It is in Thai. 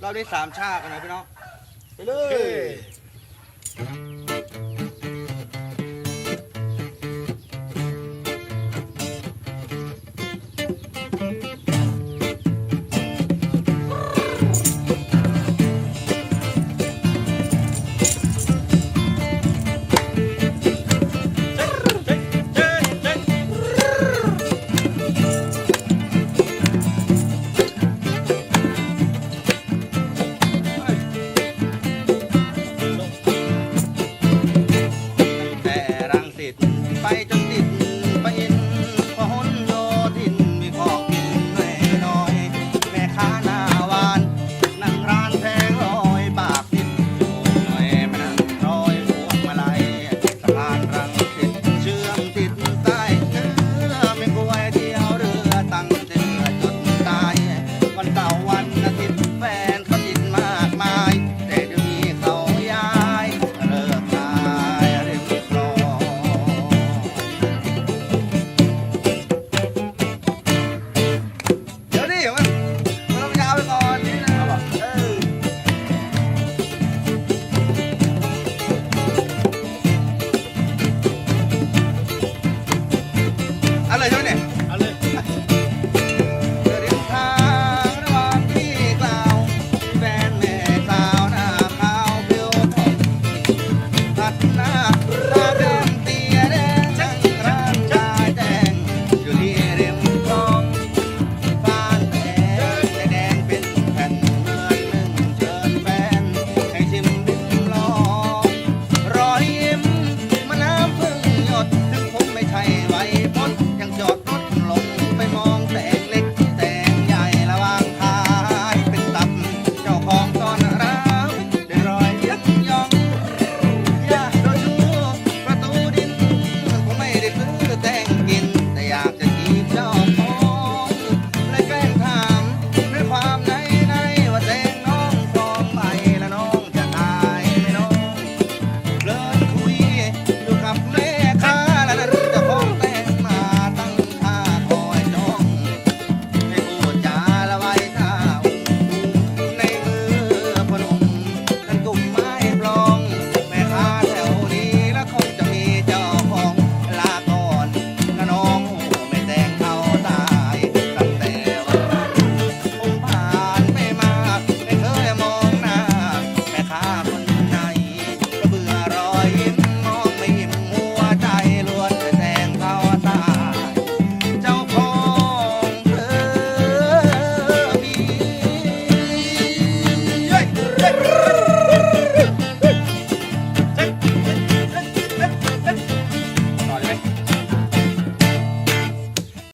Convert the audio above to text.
เราได้สามชาติกันนะพี่น้อง ไปเลย ไว้พ้น